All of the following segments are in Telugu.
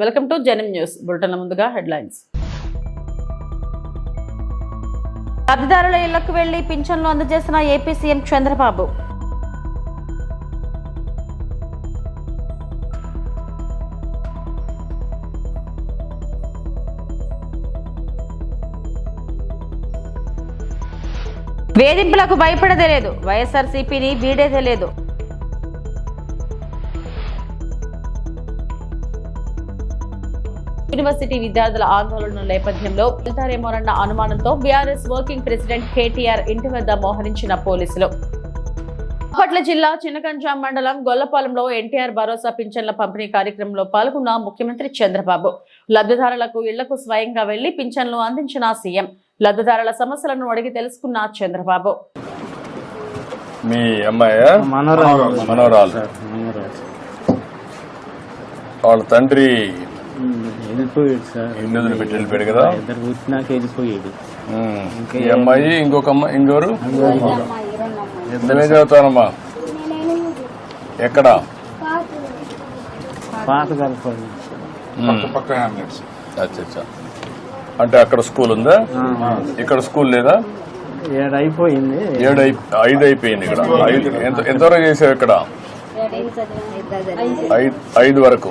వెల్కమ్ టు జనం న్యూస్ బులెటిన్ల ముందుగా హెడ్లైన్స్. లబ్ధిదారుల ఇళ్ళకు వెళ్ళి పింఛన్లు అందజేసిన ఏపీ సీఎం చంద్రబాబు. వేధింపులకు భయపడదే లేదు. వైఎస్ఆర్సీపీని వీడేదే లేదు. యూనివర్సిటీ విద్యార్థుల ఆందోళన నేపథ్యంలో వెళ్తారేమోనన్న అనుమానంతో బీఆర్ఎస్ వర్కింగ్ ప్రెసిడెంట్ కేటీఆర్ ఇంటి వద్ద మోహరించిన పోలీసులు. బాపట్ల జిల్లా చిన్నకంజాం మండలం గొల్లపాలెంలో ఎన్టీఆర్ భరోసా పింఛన్ల పంపిణీ కార్యక్రమంలో పాల్గొన్న ముఖ్యమంత్రి చంద్రబాబు. లబ్ధిదారులకు ఇళ్ళకు స్వయంగా వెళ్ళి పింఛన్లు అందించిన సీఎం. లబ్ధిదారుల సమస్యలను అడిగి తెలుసుకున్న చంద్రబాబు. మీ అమ్మాయ? మనోరాలు మనవరాలు సార్ మనోరాలు వాళ్ళ తండ్రి వెళ్ళిపోయాడు సార్. ఇల్లు వదిలిపెట్టి వెళ్ళిపోయాడు కదా? ఇద్దరు పుట్టినాక వెళ్ళిపోయాడు. ఉమ్. ఈ అమ్మాయి ఇంకొక అమ్మాయి ఇంకోరు? ఎంతమే చదువుతానమ్మా ఎక్కడ? పాత కలపండి అచ్చా అచ్చా అంటే అక్కడ స్కూల్ ఉందా? ఇక్కడ స్కూల్ లేదా? ఏడు అయిపోయింది. ఏడు ఐదు అయిపోయింది ఇక్కడ. ఐదు ఎంత ఎంతవరకు చేసావు ఇక్కడ? ఐదు ఐదు వరకు.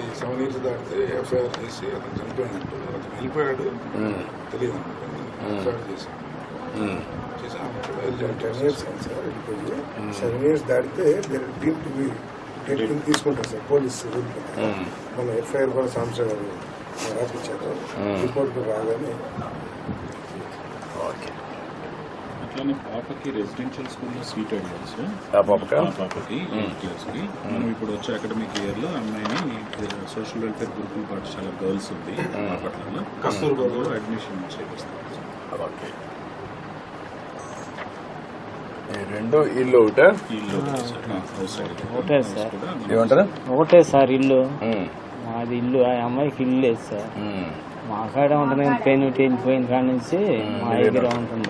సెవెన్ ఇయర్స్ దాటితే ఎఫ్ఐఆర్ చేసి అతను చనిపోయినట్టు అతను వెళ్ళిపోయాడు. తెలియదు ఎఫ్ఐఆర్ చేసి. టెన్ ఇయర్స్ సార్ వెళ్ళిపోయి. సెవెన్ ఇయర్స్ దాటితే టీమ్ టు బి టెక్నిక్ తీసుకుంటారు సార్ పోలీస్. మన ఎఫ్ఐఆర్ కూడా సాంసంగ్ గారు రాపించారు. రిపోర్ట్ రాగానే అట్లానే పాపకి రెసిడెన్షియల్ స్కూల్లో సీట్ అడిగారు సార్ ఆ పాపకా? ఎయిత్ మనం ఇప్పుడు వచ్చే అకాడమిక్ ఇయర్లో అమ్మాయిని సోషల్ వెల్ఫేర్ గురుకుల పాఠశాల గర్ల్స్ ఉంది కస్తూర్బాలో అడ్మిషన్ చేపిస్తాం ఓకే. రెండు ఇల్లు ఒకటే? ఏమంటారు? ఒకటే సార్ ఇల్లు. మాది ఇల్లు ఆ అమ్మాయికి ఇల్లు లేదు సార్. మా కాడ ఉంటుంది పెయిన్ వెళ్ళిపోయిన కాడ నుంచి మా దగ్గర ఉంటుంది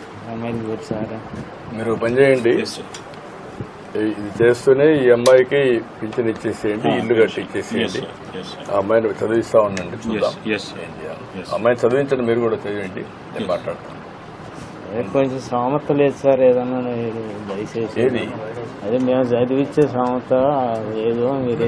మీరు పని చేయండి. ఇది చేస్తూనే ఈ అమ్మాయికి పింఛన్ ఇచ్చేసేయండి ఇల్లు కట్టి ఇచ్చేసేయండి. ఆ అమ్మాయిని చదివిస్తా ఉండండి చూద్దాం. అమ్మాయిని చదివించండి మీరు కూడా చదివండి నేను మాట్లాడతాను. కొంచెం శ్రామత లేదు సార్ ఏదన్నా మీరు దయచేసి? అదే మేము చదివిచ్చే శ్రామత ఏదో మీరు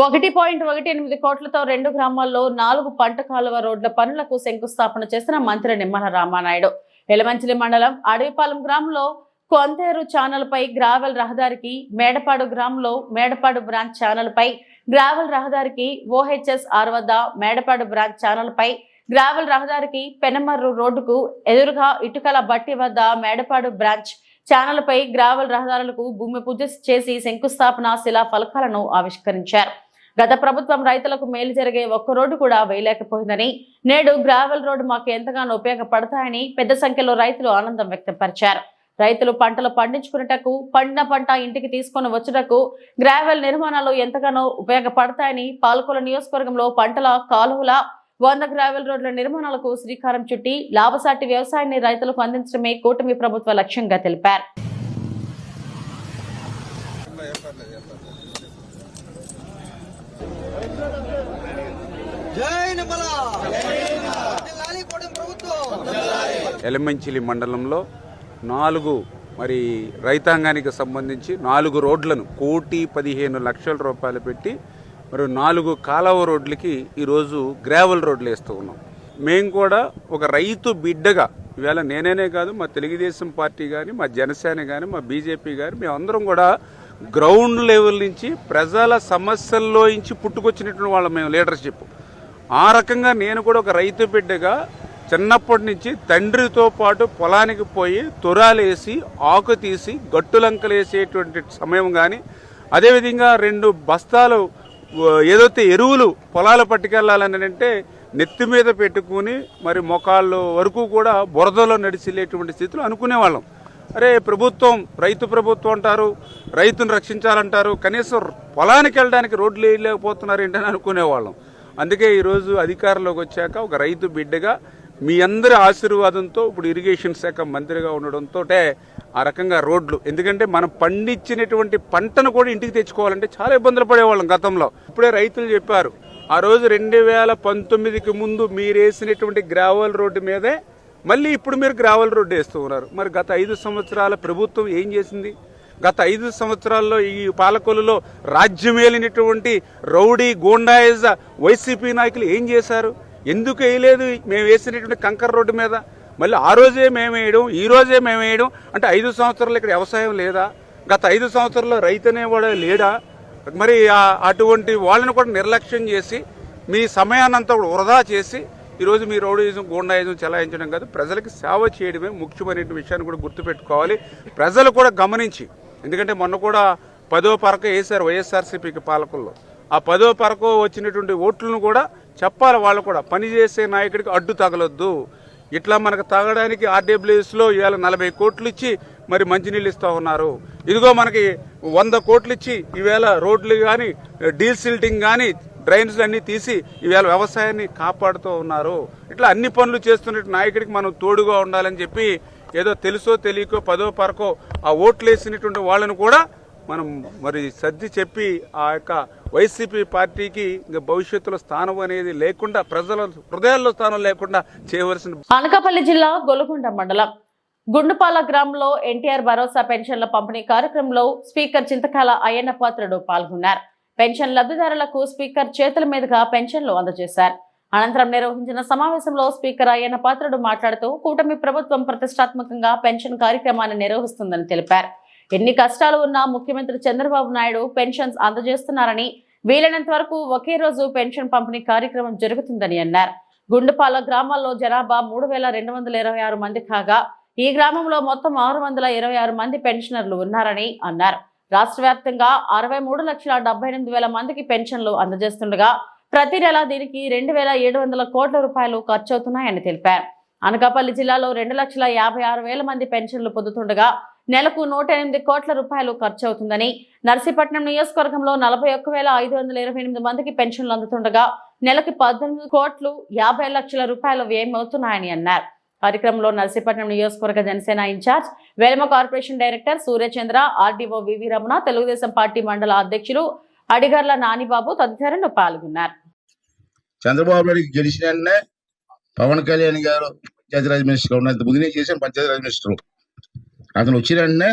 ఒకటి పాయింట్ ఒకటి ఎనిమిది కోట్లతో రెండు గ్రామాల్లో నాలుగు పంట కాలువ రోడ్ల పనులకు శంకుస్థాపన చేసిన మంత్రి నిమ్మల రామానాయుడు. ఎలమంచిలి మండలం అడవిపాలెం గ్రామంలో కొంతేరు ఛానల్ పై గ్రావెల్ రహదారికి మేడపాడు గ్రామంలో మేడపాడు బ్రాంచ్ ఛానల్ పై గ్రావెల్ రహదారికి ఓహెచ్ఎస్ ఆర్ వద్ద మేడపాడు బ్రాంచ్ ఛానల్ పై గ్రావెల్ రహదారికి పెనమర్రు రోడ్డుకు ఎదురుగా ఇటుకల బట్టి వద్ద మేడపాడు బ్రాంచ్ ఛానల్ పై గ్రావెల్ రహదారులకు భూమి పూజ చేసి శంకుస్థాపన శిలా ఫలకాలను ఆవిష్కరించారు. గత ప్రభుత్వం రైతులకు మేలు జరిగే ఒక్క రోడ్డు కూడా వేయలేకపోయిందని నేడు గ్రావెల్ రోడ్డు మాకు ఎంతగానో ఉపయోగపడతాయని పెద్ద సంఖ్యలో రైతులు ఆనందం వ్యక్తపరిచారు. రైతులు పంటలు పండించుకున్నటకు పండిన పంట ఇంటికి తీసుకొని వచ్చుటకు గ్రావెల్ నిర్మాణాలు ఎంతగానో ఉపయోగపడతాయని పాలకొల నియోజకవర్గంలో పంటల కాలువల వంద గ్రావెల్ రోడ్ల నిర్మాణాలకు శ్రీకారం చుట్టి లాభసాటి వ్యవసాయాన్ని రైతులకు అందించడమే కూటమి ప్రభుత్వ లక్ష్యంగా తెలిపారు. ఎలమంచిలి మండలంలో నాలుగు మరి రైతాంగానికి సంబంధించి నాలుగు రోడ్లను కోటి పదిహేను లక్షల రూపాయలు పెట్టి మరి నాలుగు కాలవ రోడ్లకి ఈరోజు గ్రావెల్ రోడ్లు వేస్తూ ఉన్నాం. మేము కూడా ఒక రైతు బిడ్డగా ఇవాళ నేనేనే కాదు మా తెలుగుదేశం పార్టీ కానీ మా జనసేన కానీ మా బీజేపీ కానీ మేమందరం కూడా గ్రౌండ్ లెవెల్ నుంచి ప్రజల సమస్యల్లో నుంచి పుట్టుకొచ్చినటువంటి వాళ్ళం మేము లీడర్షిప్ ఆ రకంగా నేను కూడా ఒక రైతు బిడ్డగా చిన్నప్పటి నుంచి తండ్రితో పాటు పొలానికి పోయి తురాలేసి ఆకు తీసి గట్టులంకలేసేటువంటి సమయం కానీ అదేవిధంగా రెండు బస్తాలు ఏదైతే ఎరువులు పొలాలు పట్టుకెళ్ళాలని అంటే నెత్తి మీద పెట్టుకుని మరి మొకాళ్ళు వరకు కూడా బురదలో నడిచిలేటువంటి స్థితిలో అనుకునేవాళ్ళం. అరే ప్రభుత్వం రైతు ప్రభుత్వం అంటారు రైతును రక్షించాలంటారు కనీసం పొలానికి వెళ్ళడానికి రోడ్లు వేయలేకపోతున్నారు ఏంటని అనుకునేవాళ్ళం. అందుకే ఈరోజు అధికారంలోకి వచ్చాక ఒక రైతు బిడ్డగా మీ అందరి ఆశీర్వాదంతో ఇప్పుడు ఇరిగేషన్ శాఖ మంత్రిగా ఉండడంతో ఆ రకంగా రోడ్లు. ఎందుకంటే మనం పండించినటువంటి పంటను కూడా ఇంటికి తెచ్చుకోవాలంటే చాలా ఇబ్బందులు పడేవాళ్ళం గతంలో. ఇప్పుడే రైతులు చెప్పారు ఆ రోజు రెండు వేల పంతొమ్మిదికి ముందు మీరేసినటువంటి గ్రావెల్ రోడ్డు మీదే మళ్ళీ ఇప్పుడు మీరు గ్రావెల్ రోడ్డు వేస్తూ ఉన్నారు. మరి గత ఐదు సంవత్సరాల ప్రభుత్వం ఏం చేసింది? గత ఐదు సంవత్సరాల్లో ఈ పాలకొలులో రాజ్యమేలినటువంటి రౌడీ గోండాయిజ వైసీపీ నాయకులు ఏం చేశారు? ఎందుకు వేయలేదు? మేము వేసినటువంటి కంకర రోడ్డు మీద. మళ్ళీ ఆ రోజే మేము వేయడం ఈ రోజే మేము వేయడం. అంటే ఐదు సంవత్సరాలు ఇక్కడ వ్యవసాయం లేదా? గత ఐదు సంవత్సరాల్లో రైతు అనేవాడు లేడా? మరి అటువంటి వాళ్ళని కూడా నిర్లక్ష్యం చేసి మీ సమయాన్నంతా కూడా వృధా చేసి ఈరోజు మీ రౌడీజం గూండాయిజం చెలాయించడం కాదు. ప్రజలకు సేవ చేయడమే ముఖ్యమైన విషయాన్ని కూడా గుర్తుపెట్టుకోవాలి. ప్రజలు కూడా గమనించి ఎందుకంటే మొన్న కూడా పదో పరక వేశారు వైఎస్ఆర్సీపీకి పాలకుల్లో. ఆ పదో పరకు వచ్చినటువంటి ఓట్లను కూడా చెప్పాలి వాళ్ళు కూడా పనిచేసే నాయకుడికి అడ్డు తగలొద్దు. ఇట్లా మనకు తాగడానికి ఆర్డబ్ల్యూఎస్లో ఇవాళ నలభై కోట్లు ఇచ్చి మరి మంచినీళ్ళు ఇస్తూ ఉన్నారు. ఇదిగో మనకి వంద కోట్లు ఇచ్చి ఈవేళ రోడ్లు కానీ డీల్ సిల్టింగ్ కానీ డ్రైన్స్ అన్ని తీసి ఈవేళ వ్యవసాయాన్ని కాపాడుతూ ఉన్నారు. ఇట్లా అన్ని పనులు చేస్తున్న నాయకుడికి మనం తోడుగా ఉండాలని చెప్పి ఏదో తెలుసో తెలియకో పదో పరకో ఆ ఓట్లు వేసినటువంటి వాళ్ళను కూడా మనం మరి సర్ది చెప్పి ఆ యొక్క వైసీపీ పార్టీకి ఇంకా భవిష్యత్తులో స్థానం అనేది లేకుండా ప్రజల హృదయాల్లో స్థానం లేకుండా చేయవలసిన అనకాపల్లి జిల్లా గొలుగొండ మండలం. గుండుపాల గ్రామంలో ఎన్టీఆర్ భరోసా పెన్షన్ల పంపిణీ కార్యక్రమంలో స్పీకర్ చింతకాల అయ్యన్న పాత్రుడు పాల్గొన్నారు. పెన్షన్ లబ్ధిదారులకు స్పీకర్ చేతుల మీదుగా పెన్షన్లు అందజేశారు. అనంతరం నిర్వహించిన సమావేశంలో స్పీకర్ అయ్యన్న పాత్రుడు మాట్లాడుతూ కూటమి ప్రభుత్వం ప్రతిష్టాత్మకంగా పెన్షన్ కార్యక్రమాన్ని నిర్వహిస్తుందని తెలిపారు. ఎన్ని కష్టాలు ఉన్నా ముఖ్యమంత్రి చంద్రబాబు నాయుడు పెన్షన్స్ అందజేస్తున్నారని వీలైనంత వరకు ఒకే రోజు పెన్షన్ పంపిణీ కార్యక్రమం జరుగుతుందని అన్నారు. గుండుపాల గ్రామాల్లో జనాభా మూడు వేల రెండు వందల ఇరవై ఆరు మంది కాగా ఈ గ్రామంలో మొత్తం ఆరు వందల ఇరవై ఆరు మంది పెన్షనర్లు ఉన్నారని అన్నారు. రాష్ట్ర వ్యాప్తంగా అరవై మూడు లక్షల డెబ్బై ఎనిమిది వేల మందికి పెన్షన్లు అందజేస్తుండగా ప్రతి నెల దీనికి రెండు వేల ఏడు వందల కోట్ల రూపాయలు ఖర్చవుతున్నాయని తెలిపారు. అనకాపల్లి జిల్లాలో రెండు లక్షల యాభై ఆరు వేల మంది పెన్షన్లు పొందుతుండగా నెలకు నూట ఎనిమిది కోట్ల రూపాయలు ఖర్చు అవుతుందని నర్సీపట్నం నియోజకవర్గంలో నలభై ఒక్క వేల ఐదు వందల ఇరవై ఎనిమిది మందికి పెన్షన్లు అందుతుండగా నెలకి పద్దెనిమిది కోట్లు యాభై లక్షల రూపాయలు వ్యయం అవుతున్నాయని అన్నారు. కార్యక్రమంలో నర్సీపట్నం నియోజకవర్గ Janasena incharge Velama corporation director Suryachandra RDO V V Ramana Telugudesam party మండల అధ్యక్షులు అడిగర్ల నానిబాబు తదితరులు పాల్గొన్నారు. చంద్రబాబు నాయుడు గెలిచిన పవన్ కళ్యాణ్ గారు పంచాయతీరాజ్ మినిస్టర్ ఉన్నంత ముందు చేశాను పంచాయతీరాజ్ మినిస్టర్. అతను వచ్చిన వెంటనే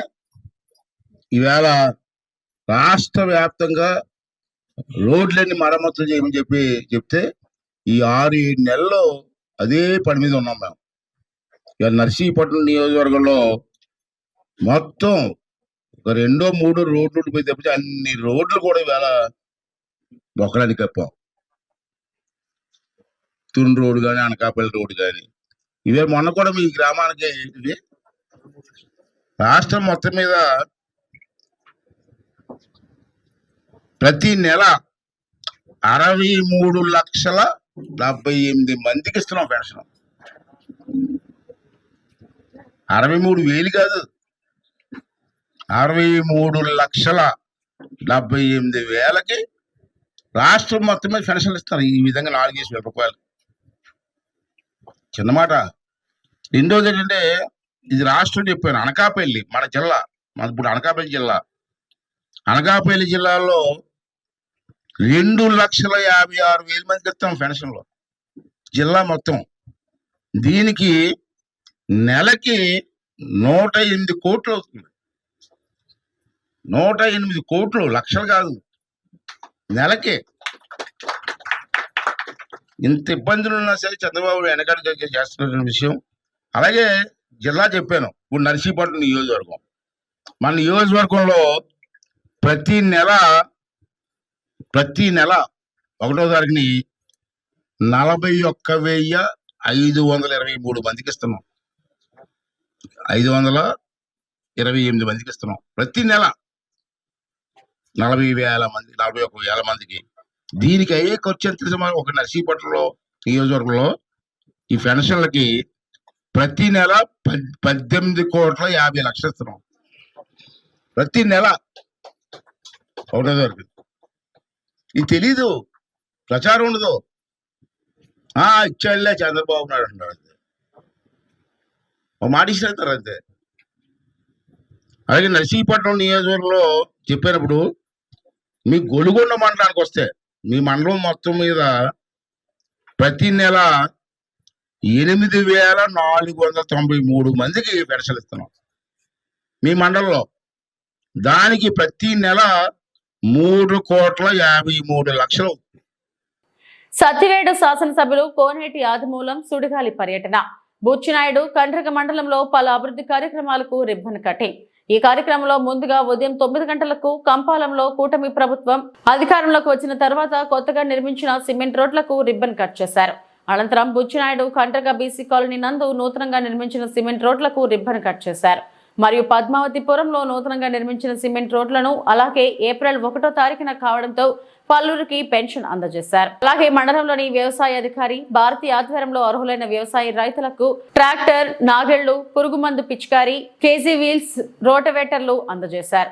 ఈవేళ రాష్ట్ర వ్యాప్తంగా రోడ్లన్నీ మరమ్మతులు చేయమని చెప్పి చెప్తే ఈ ఆరు ఏడు నెలల్లో అదే పని మీద ఉన్నాం మేము. ఇవాళ నర్సీపట్నం నియోజకవర్గంలో మొత్తం ఒక రెండో మూడో రోడ్లు పోయి తప్పితే అన్ని రోడ్లు కూడా ఇవాళ బొక్కడానికి కప్పాం. తున్ రోడ్ కానీ అనకాపల్లి రోడ్ కానీ ఇవే మొన్న కూడా మీ గ్రామానికి ఇది రాష్ట్రం మొత్తం మీద ప్రతి నెల అరవై మూడు లక్షల డెబ్బై ఎనిమిది మందికి ఇస్తున్నాం పెన్షన్. అరవై మూడు వేలు కాదు. అరవై మూడు లక్షల డెబ్బై ఎనిమిది వేలకి రాష్ట్రం మొత్తం మీద పెన్షన్లు ఇస్తారు ఈ విధంగా నాలుగేసి వేల రూపాయలు. చిన్నమాట రెండోది ఏంటంటే ఇది రాష్ట్రం చెప్పాను అనకాపల్లి మన జిల్లా. మన ఇప్పుడు అనకాపల్లి జిల్లా. అనకాపల్లి జిల్లాలో రెండు లక్షల యాభై ఆరు వేల మంది క్రితం పెన్షన్లు. జిల్లా మొత్తం. దీనికి నెలకి నూట ఎనిమిది కోట్లు అవుతుంది. నూట ఎనిమిది కోట్లు లక్షలు కాదు. నెలకి. ఇంత ఇబ్బందులు ఉన్నా సరే చంద్రబాబు వెనకాల చేస్తున్న విషయం. అలాగే జిల్లా చెప్పాను. ఇప్పుడు నర్సీపట్నం నియోజకవర్గం. మన నియోజకవర్గంలో ప్రతి నెల ప్రతి నెల ఒకటో తారీఖుని నలభై ఒక్క వెయ్యి ఐదు వందల ఇరవై మూడు మందికి ఇస్తున్నాం. ఐదు వందల ఇరవై ఎనిమిది మందికి ఇస్తున్నాం. ప్రతి నెల నలభై వేల మంది నలభై ఒక్క వేల మందికి. దీనికి అయ్యే ఖర్చు ఎంత ఒక నర్సీపట్నంలో నియోజకవర్గంలో ఈ పెన్షన్లకి ప్రతి నెల పద్- పద్దెనిమిది కోట్ల యాభై లక్షలు ఇస్తున్నాం ప్రతి నెల. ఒకటో తారీఖు ఇది తెలీదు. ప్రచారం ఉండదు. ఆ ఇచ్చాడులే చంద్రబాబు నాయుడు అంటారు అంతే. ఒక మాట ఇస్తారు అంతే. అలాగే నర్సీపట్నం నియోజకవర్గంలో చెప్పినప్పుడు మీ గొలుగొండ మండలానికి వస్తే మీ మండలం మొత్తం మీద ప్రతి నెల ఎనిమిది వేల నాలుగు వందల తొంభై మూడు మందికి పెన్షన్ ఇస్తున్నాం. మీ మండలంలో దానికి ప్రతి నెల మూడు కోట్ల యాభై మూడు లక్షలు. సత్యవేడు శాసనసభ్యులు కోనేటి ఆదిమూలం సుడిగాలి పర్యటన. బుచ్చినాయుడు కండ్రిక మండలంలో పలు అభివృద్ధి కార్యక్రమాలకు రిబ్బన్ కటింగ్ ఈ కార్యక్రమంలో ముందుగా ఉదయం తొమ్మిది గంటలకు కంపాలంలో కూటమి ప్రభుత్వం అధికారంలోకి వచ్చిన తర్వాత కొత్తగా నిర్మించిన సిమెంట్ రోడ్లకు రిబ్బన్ కట్ చేశారు. అనంతరం బుచ్చినాయుడు కండ్రగ బీసీ కాలనీ నందు నూతనంగా నిర్మించిన సిమెంట్ రోడ్లకు రిబ్బన్ కట్ చేశారు. మరియు పద్మావతిపురంలో నూతనంగా నిర్మించిన సిమెంట్ రోడ్లను అలాగే ఏప్రిల్ ఒకటో తారీఖున కావడంతో పల్లూరికి పెన్షన్ అందజేశారు. అలాగే మండలంలోని వ్యవసాయ అధికారి భారతి ఆధ్వర్యంలో అర్హులైన వ్యవసాయ రైతులకు ట్రాక్టర్ నాగళ్ళు పురుగుమందు పిచికారి కేజీ వీల్స్ రోటవేటర్లు అందజేశారు.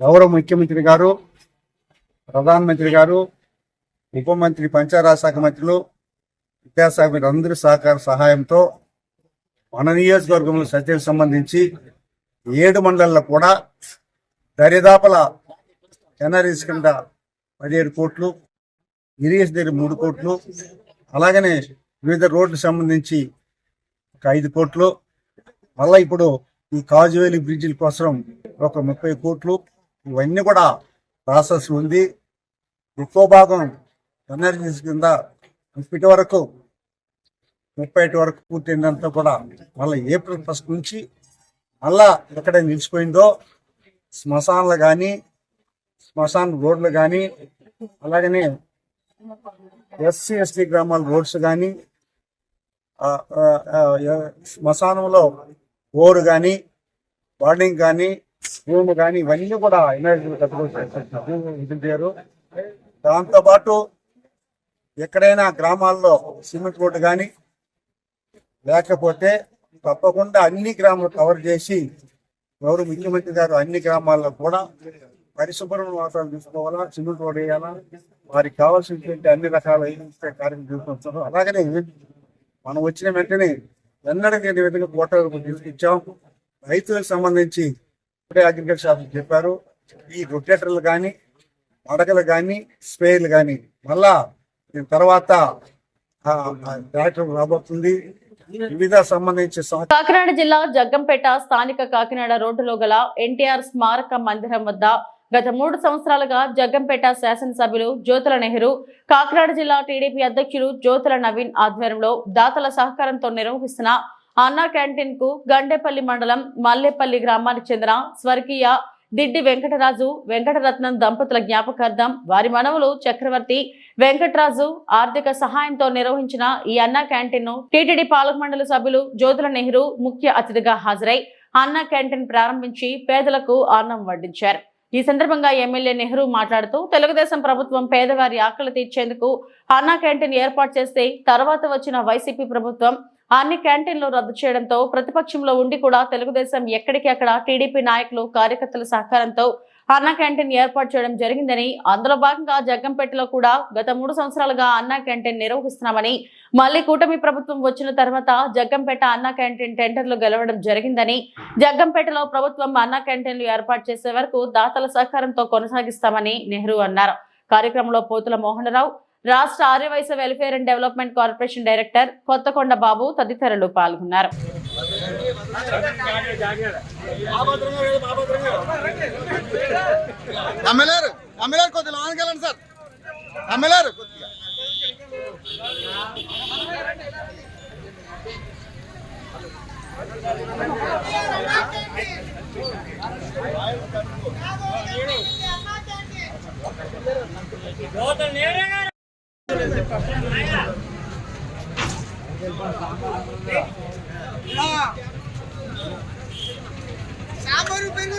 గౌరవ ముఖ్యమంత్రి గారు ప్రధానమంత్రి గారు ఉప మంత్రి పంచాయతీరాజ్ శాఖ మంత్రులు విద్యాశాఖ మంత్రి అందరి సహకార సహాయంతో మన నియోజకవర్గంలో సత్యం సంబంధించి ఏడు మండలాల్లో కూడా దరిదాపుల ఎన్ఆర్ఎస్ కింద పదిహేడు కోట్లు ఇరిగేషన్ దగ్గర మూడు కోట్లు అలాగనే వివిధ రోడ్లకు సంబంధించి ఒక ఐదు కోట్లు. మళ్ళీ ఇప్పుడు ఈ కాజువేలి బ్రిడ్జిల కోసం ఒక ముప్పై కోట్లు. ఇవన్నీ కూడా ప్రాసెస్ ఉంది. ఎక్కువ భాగం ఎనర్జీస్ కింద ఇప్పటి వరకు ముప్పై వరకు పూర్తయిందంతా కూడా మళ్ళీ ఏప్రిల్ ఫస్ట్ నుంచి మళ్ళా ఎక్కడ నిలిచిపోయిందో శ్మశానాలు కానీ శ్మశాన్ రోడ్లు కానీ అలాగనే ఎస్సీ ఎస్టీ గ్రామాల రోడ్స్ కానీ శ్మశానంలో ఓరు కానీ బార్డింగ్ కానీ రూమ్ కానీ ఇవన్నీ కూడా ఎనర్జీ దాంతోపాటు ఎక్కడైనా గ్రామాల్లో సిమెంట్ రోడ్డు కానీ లేకపోతే తప్పకుండా అన్ని గ్రామాలు కవర్ చేసి గౌరవ ముఖ్యమంత్రి గారు అన్ని గ్రామాల్లో కూడా పరిశుభ్రమైన వాతావరణం తీసుకోవాలా? సిమెంట్ రోడ్ వేయాలా? వారికి కావాల్సినటువంటి అన్ని రకాల కార్యం కార్యక్రమం అలాగనే మనం వచ్చిన వెంటనే ఎన్నడూ విధంగా కోట తీసుకొచ్చాం రైతులకు సంబంధించి ఇప్పుడే అగ్రికల్చర్ ఆఫీస్ చెప్పారు. ఈ రొటేటర్లు కానీ మడకలు కానీ స్ప్రేయర్లు కానీ మళ్ళా దీని తర్వాత ట్రాక్టర్ రాబోతుంది. వివిధ కాకినాడ జిల్లా జగ్గంపేట స్థానిక కాకినాడ రోడ్డులో గల ఎన్టీఆర్ స్మారక మందిరం వద్ద గత మూడు సంవత్సరాలుగా జగ్గంపేట శాసనసభ్యులు జ్యోతుల నెహ్రూ కాకినాడ జిల్లా టీడీపీ అధ్యక్షులు జ్యోతుల నవీన్ ఆధ్వర్యంలో దాతల సహకారంతో నిర్వహిస్తున్న అన్నా క్యాంటీన్కు గండేపల్లి మండలం మల్లేపల్లి గ్రామానికి చెందిన స్వర్గీయ దిడ్డి వెంకటరాజు వెంకటరత్నం దంపతుల జ్ఞాపకార్థం వారి మనవలు చక్రవర్తి వెంకటరాజు ఆర్థిక సహాయంతో నిర్వహించిన ఈ అన్నా క్యాంటీన్ను టీటీడీ పాలక మండలి సభ్యులు జ్యోతుల నెహ్రూ ముఖ్య అతిథిగా హాజరై అన్నా క్యాంటీన్ ప్రారంభించి పేదలకు అన్నం వడ్డించారు. ఈ సందర్భంగా ఎమ్మెల్యే నెహ్రూ మాట్లాడుతూ తెలుగుదేశం ప్రభుత్వం పేదవారి ఆకలి తీర్చేందుకు అన్నా క్యాంటీన్ ఏర్పాటు చేస్తే తర్వాత వచ్చిన వైసీపీ ప్రభుత్వం అన్ని క్యాంటీన్లు రద్దు చేయడంతో ప్రతిపక్షంలో ఉండి కూడా తెలుగుదేశం ఎక్కడికి అక్కడ టీడీపీ నాయకులు కార్యకర్తల సహకారంతో అన్నా క్యాంటీన్ ఏర్పాటు చేయడం జరిగిందని అందులో భాగంగా జగ్గంపేటలో కూడా గత మూడు సంవత్సరాలుగా అన్నా క్యాంటీన్ నిర్వహిస్తున్నామని మళ్ళీ కూటమి ప్రభుత్వం వచ్చిన తర్వాత జగ్గంపేట అన్నా క్యాంటీన్ టెండర్లు గెలవడం జరిగిందని జగ్గంపేటలో ప్రభుత్వం అన్నా క్యాంటీన్లు ఏర్పాటు చేసే వరకు దాతల సహకారంతో కొనసాగిస్తామని నెహ్రూ అన్నారు. కార్యక్రమంలో పోతుల మోహనరావు రాష్ట్ర Aryavysya welfare and development corporation director Kothakonda Babu తదితరులు పాల్గొన్నారు. ఎమ్మెల్యేరు ఎమ్మెల్యేరు కొద్దిగా లోనికి వెళ్ళండి సార్. ఎమ్మెల్యేరు కొద్దిగా. సాంబారు పెరుగు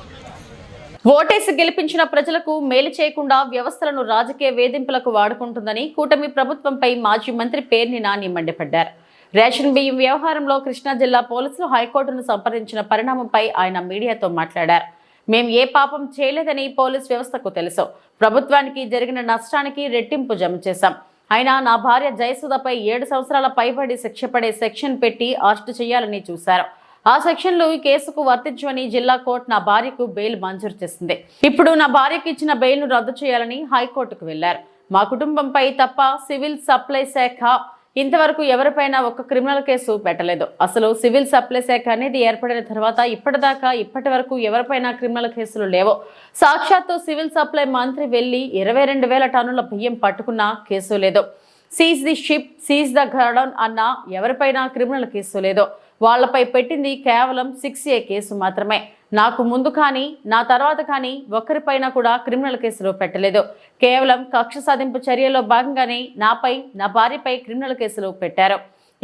ఓటేసి గెలిపించిన ప్రజలకు మేలు చేయకుండా వ్యవస్థలను రాజకీయ వేధింపులకు వాడుకుంటుందని కూటమి ప్రభుత్వంపై మాజీ మంత్రి పేర్ని నాని మండిపడ్డారు. రేషన్ బియ్యం వ్యవహారంలో కృష్ణా జిల్లా పోలీసులు హైకోర్టును సంప్రదించిన పరిణామంపై ఆయన మీడియాతో మాట్లాడారు. మేం ఏ పాపం చేయలేదని పోలీస్ వ్యవస్థకు తెలుసు. ప్రభుత్వానికి జరిగిన నష్టానికి రెట్టింపు జమ చేశాం. అయినా నా భార్య జయసుధపై ఏడు సంవత్సరాల పైబడి శిక్ష పడే సెక్షన్ పెట్టి అరెస్టు చేయాలని చూశారు. ఆ సెక్షన్లు ఈ కేసుకు వర్తించమని జిల్లా కోర్టు నా భార్యకు బెయిల్ మంజూరు చేసింది. ఇప్పుడు నా భార్యకు ఇచ్చిన బెయిల్ను రద్దు చేయాలని హైకోర్టుకు వెళ్ళారు మా కుటుంబంపై తప్ప సివిల్ సప్లై శాఖ ఇంతవరకు ఎవరిపైనా ఒక క్రిమినల్ కేసు పెట్టలేదు. అసలు సివిల్ సప్లై శాఖ అనేది ఏర్పడిన తర్వాత ఇప్పటిదాకా ఇప్పటి వరకు ఎవరిపైనా క్రిమినల్ కేసులు లేవో. సాక్షాత్తు సివిల్ సప్లై మంత్రి వెళ్ళి ఇరవై రెండు వేల టన్నుల బియ్యం పట్టుకున్న కేసు లేదు. Seize the ship seize the godown అన్న ఎవరిపైనా క్రిమినల్ కేసు లేదు. వాళ్ళపై పెట్టింది కేవలం సిక్స్ ఏ కేసు మాత్రమే. నాకు ముందు కానీ నా తర్వాత కానీ ఒక్కరిపైన కూడా క్రిమినల్ కేసులు పెట్టలేదు. కేవలం కక్ష సాధింపు చర్యలో భాగంగానే నాపై నా భార్యపై క్రిమినల్ కేసులు పెట్టారు.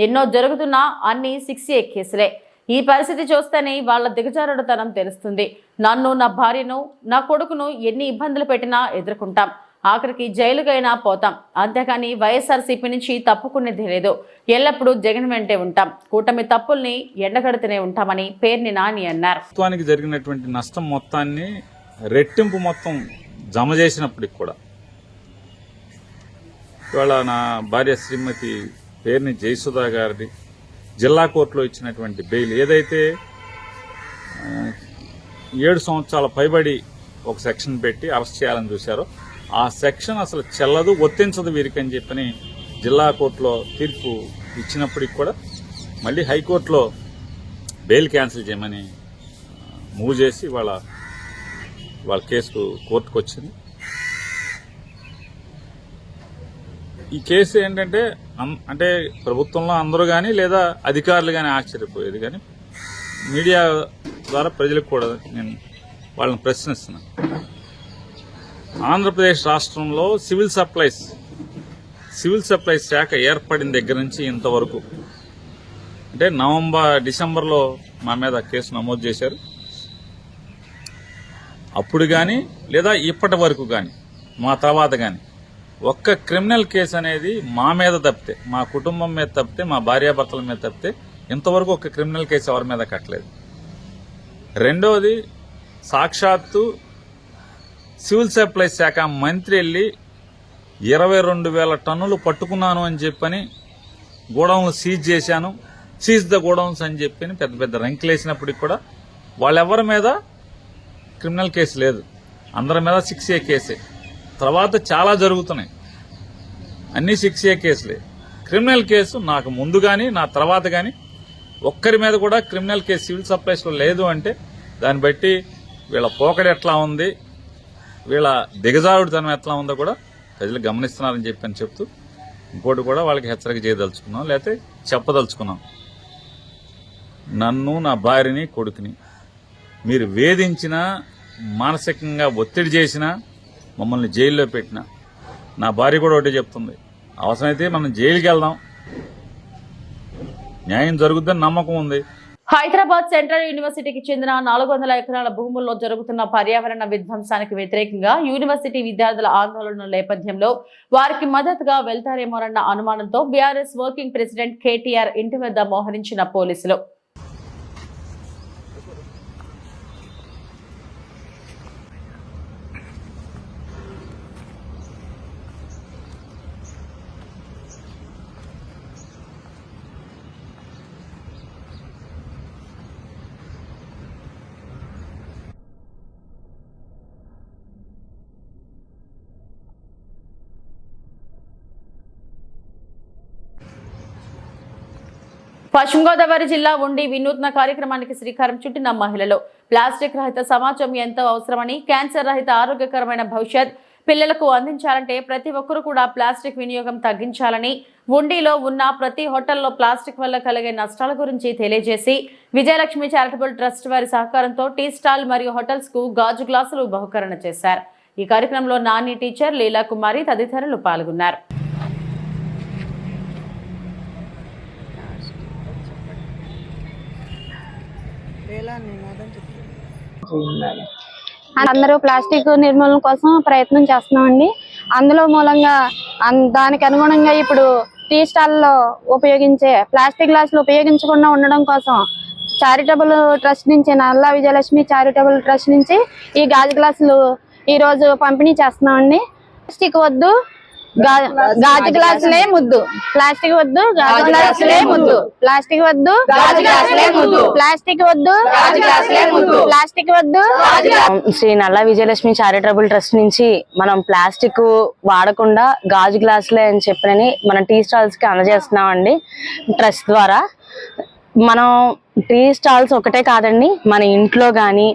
ఎన్నో జరుగుతున్నా అన్ని సిక్స్ ఏ కేసులే. ఈ పరిస్థితి చూస్తేనే వాళ్ళ దిగజారుడుతనం తెలుస్తుంది. నన్ను నా భార్యను నా కొడుకును ఎన్ని ఇబ్బందులు పెట్టినా ఎదుర్కొంటాం. ఆఖరికి జైలుకైనా పోతాం. అంతేకాని వైఎస్ఆర్సీపీ నుంచి తప్పుకునేది లేదు. ఎల్లప్పుడూ జగన్ వెంటే ఉంటాం. కూటమి తప్పుల్ని ఎండగడుతూనే ఉంటామని పేర్ని నాని అన్నారు. ప్రభుత్వానికి జరిగినటువంటి నష్టం మొత్తాన్ని రెట్టింపు మొత్తం జమ చేసినప్పటికి కూడా ఇవాళ నా భార్య శ్రీమతి పేరుని జయసుధా గారిది జిల్లా కోర్టులో ఇచ్చినటువంటి బెయిల్ ఏదైతే ఏడు సంవత్సరాల పైబడి ఒక సెక్షన్ పెట్టి అరెస్ట్ చేయాలని చూశారో ఆ సెక్షన్ అసలు చెల్లదు ఒత్తించదు వీరికని చెప్పని జిల్లా కోర్టులో తీర్పు ఇచ్చినప్పటికి కూడా మళ్ళీ హైకోర్టులో బెయిల్ క్యాన్సిల్ చేయమని మూవ్ చేసి వాళ్ళ వాళ్ళ కేసు కోర్టుకు వచ్చింది ఈ కేసు ఏంటంటే అంటే ప్రభుత్వంలో అందరూ కానీ లేదా అధికారులు కానీ ఆశ్చర్యపోయేది కానీ మీడియా ద్వారా ప్రజలకు కూడా నేను వాళ్ళని ప్రశ్నిస్తున్నాను. ఆంధ్రప్రదేశ్ రాష్ట్రంలో సివిల్ సప్లైస్ సివిల్ సప్లైస్ శాఖ ఏర్పడిన దగ్గర నుంచి ఇంతవరకు. అంటే నవంబర్ డిసెంబర్లో మా మీద కేసు నమోదు చేశారు. అప్పుడు కానీ లేదా ఇప్పటి వరకు కానీ మా తర్వాత కానీ ఒక్క క్రిమినల్ కేసు అనేది మా మీద తప్పితే మా కుటుంబం మీద తప్పితే మా భార్యాభర్తల మీద తప్పితే ఇంతవరకు ఒక క్రిమినల్ కేసు ఎవరి మీద కట్టలేదు. రెండవది సాక్షాత్తు సివిల్ సప్లైస్ శాఖ మంత్రి వెళ్ళి ఇరవై రెండు వేల టన్నులు పట్టుకున్నాను అని చెప్పని గోడౌన్లు సీజ్ చేశాను. సీజ్ ద గోడౌన్స్ అని చెప్పి పెద్ద పెద్ద రంకులేసినప్పటికి కూడా వాళ్ళెవరి మీద క్రిమినల్ కేసు లేదు. అందరి మీద సిక్స్ ఏ కేసే. తర్వాత చాలా జరుగుతున్నాయి. అన్ని సిక్స్ ఏ కేసులే. క్రిమినల్ కేసు నాకు ముందు కానీ నా తర్వాత కానీ ఒక్కరి మీద కూడా క్రిమినల్ కేసు సివిల్ సప్లైస్లో లేదు అంటే దాన్ని బట్టి వీళ్ళ పోకడ ఎట్లా ఉంది? వీళ్ళ దిగజారుడుతనం ఎట్లా ఉందో కూడా ప్రజలు గమనిస్తున్నారని చెప్పి అని చెప్తూ ఇంకోటి కూడా వాళ్ళకి హెచ్చరిక చేయదలుచుకున్నాం లేకపోతే చెప్పదలుచుకున్నాం. నన్ను నా భార్యని కొడుకుని మీరు వేధించినా మానసికంగా ఒత్తిడి చేసినా మమ్మల్ని జైల్లో పెట్టినా నా భార్య కూడా ఒకటే చెప్తుంది. అవసరమైతే మనం జైలుకి వెళ్దాం న్యాయం జరుగుద్దని నమ్మకం ఉంది. హైదరాబాద్ సెంట్రల్ యూనివర్సిటీకి చెందిన నాలుగు వందల ఎకరాల భూముల్లో జరుగుతున్న పర్యావరణ విధ్వంసానికి వ్యతిరేకంగా యూనివర్సిటీ విద్యార్థుల ఆందోళన నేపథ్యంలో వారికి మద్దతుగా వెళ్తారేమోనన్న అనుమానంతో బీఆర్ఎస్ వర్కింగ్ ప్రెసిడెంట్ కేటీఆర్ ఇంటి వద్ద మోహరించిన పోలీసులు. పశ్చిమ గోదావరి జిల్లా ఉండి వినూత్న కార్యక్రమానికి శ్రీకారం చుట్టిన మహిళలు. ప్లాస్టిక్ రహిత సమాజం ఎంతో అవసరమని క్యాన్సర్ రహిత ఆరోగ్యకరమైన భవిష్యత్ పిల్లలకు అందించాలంటే ప్రతి ఒక్కరూ కూడా ప్లాస్టిక్ వినియోగం తగ్గించాలని ఉండిలో ఉన్న ప్రతి హోటల్లో ప్లాస్టిక్ వల్ల కలిగే నష్టాల గురించి తెలియజేసి విజయలక్ష్మి చారిటబుల్ ట్రస్ట్ వారి సహకారంతో టీ స్టాల్ మరియు హోటల్స్కు గాజు గ్లాసులు బహుకరణ చేశారు. ఈ కార్యక్రమంలో నాని టీచర్ లీలా కుమారి తదితరులు పాల్గొన్నారు. అందరూ ప్లాస్టిక్ నిర్మూలన కోసం ప్రయత్నం చేస్తున్నామండి. అందులో మూలంగా అన్- దానికి అనుగుణంగా ఇప్పుడు టీ స్టాల్లో ఉపయోగించే ప్లాస్టిక్ గ్లాసులు ఉపయోగించకుండా ఉండడం కోసం చారిటబుల్ ట్రస్ట్ నుంచి నల్లా విజయలక్ష్మి చారిటబుల్ ట్రస్ట్ నుంచి ఈ గాజు గ్లాసులు ఈరోజు పంపిణీ చేస్తున్నామండి. ప్లాస్టిక్ వద్దు గాజు గ్లాసులే ముద్దు. ప్లాస్టిక్ వద్దు గాజు గ్లాసులే ముద్దు. ప్లాస్టిక్ వద్దు గాజు గ్లాసులే ముద్దు. ప్లాస్టిక్ వద్దు గాజు గ్లాసులే ముద్దు. ప్లాస్టిక్ వద్దు. శ్రీ నల్ల విజయలక్ష్మి చారిటబుల్ ట్రస్ట్ నుంచి మనం ప్లాస్టిక్ వాడకుండా గాజు గ్లాసులే అని చెప్పినని మన టీ స్టాల్స్కి అందజేస్తున్నాం అండి ట్రస్ట్ ద్వారా. మనం టీ స్టాల్స్ ఒకటే కాదండి మన ఇంట్లో కానీ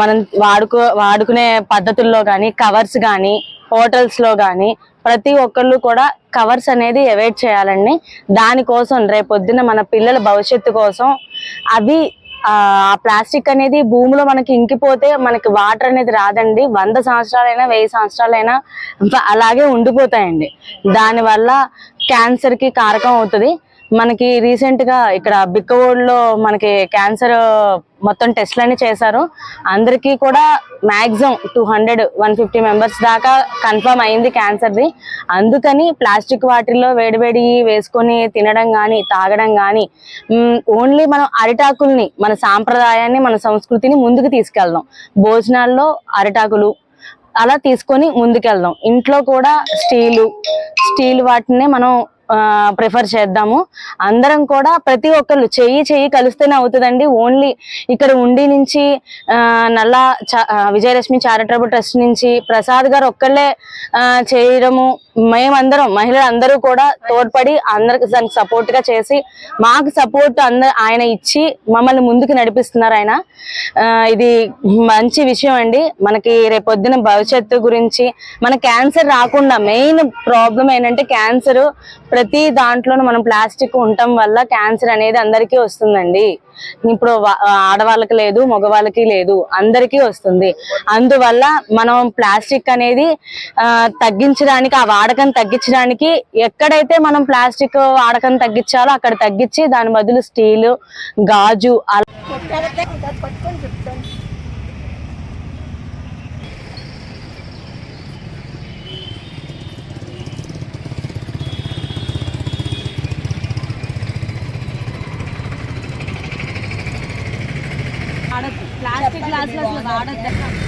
మనం వాడుకో వాడుకునే పద్ధతుల్లో కానీ కవర్స్ కానీ హోటల్స్లో కానీ ప్రతి ఒక్కళ్ళు కూడా కవర్స్ అనేది అవాయిడ్ చేయాలండి. దానికోసం రేపొద్దున మన పిల్లల భవిష్యత్తు కోసం అవి ఆ ప్లాస్టిక్ అనేది భూమిలో మనకి ఇంకిపోతే మనకి వాటర్ అనేది రాదండి. వంద సంవత్సరాలైనా వెయ్యి సంవత్సరాలైనా అలాగే ఉండిపోతాయండి. దానివల్ల క్యాన్సర్కి కారకం అవుతుంది. మనకి రీసెంట్గా ఇక్కడ బిక్కవోడ్లో మనకి క్యాన్సర్ మొత్తం టెస్ట్లన్నీ చేశారు. అందరికీ కూడా maximum two hundred one fifty members దాకా కన్ఫర్మ్ అయింది క్యాన్సర్ది అందుకని ప్లాస్టిక్ వాటిల్లో వేడివేడి వేసుకొని తినడం కానీ తాగడం కానీ ఓన్లీ మనం అరిటాకుల్ని మన సాంప్రదాయాన్ని మన సంస్కృతిని ముందుకు తీసుకెళ్దాం. భోజనాల్లో అరిటాకులు అలా తీసుకొని ముందుకెళ్దాం. ఇంట్లో కూడా స్టీలు స్టీల్ వాటిని మనం ప్రిఫర్ చేద్దాము. అందరం కూడా ప్రతి ఒక్కళ్ళు చెయ్యి చెయ్యి కలిస్తేనే అవుతుందండి. ఓన్లీ ఇక్కడ ఉండి నుంచి నల్లా విజయలక్ష్మి చారిటబుల్ ట్రస్ట్ నుంచి ప్రసాద్ గారు ఒక్కళ్ళే చేయడము మేమందరం మహిళలందరూ కూడా తోడ్పడి అందరికి దానికి సపోర్ట్గా చేసి మాకు సపోర్ట్ అందరు ఆయన ఇచ్చి మమ్మల్ని ముందుకు నడిపిస్తున్నారు ఆయన. ఇది మంచి విషయం అండి. మనకి రేపొద్దున భవిష్యత్తు గురించి మన క్యాన్సర్ రాకుండా మెయిన్ ప్రాబ్లం ఏంటంటే క్యాన్సర్ ప్రతి దాంట్లోనూ మనం ప్లాస్టిక్ ఉండటం వల్ల క్యాన్సర్ అనేది అందరికీ వస్తుందండి. ఇప్పుడు ఆడవాళ్ళకి లేదు మగవాళ్ళకి లేదు అందరికీ వస్తుంది. అందువల్ల మనం ప్లాస్టిక్ అనేది తగ్గించడానికి ఆ వాడకం తగ్గించడానికి ఎక్కడైతే మనం ప్లాస్టిక్ వాడకం తగ్గించాలో అక్కడ తగ్గించి దాని బదులు స్టీల్ గాజు అలా ప్లాస్టిక్ గ్లాసులు అసలు వాడద్దు.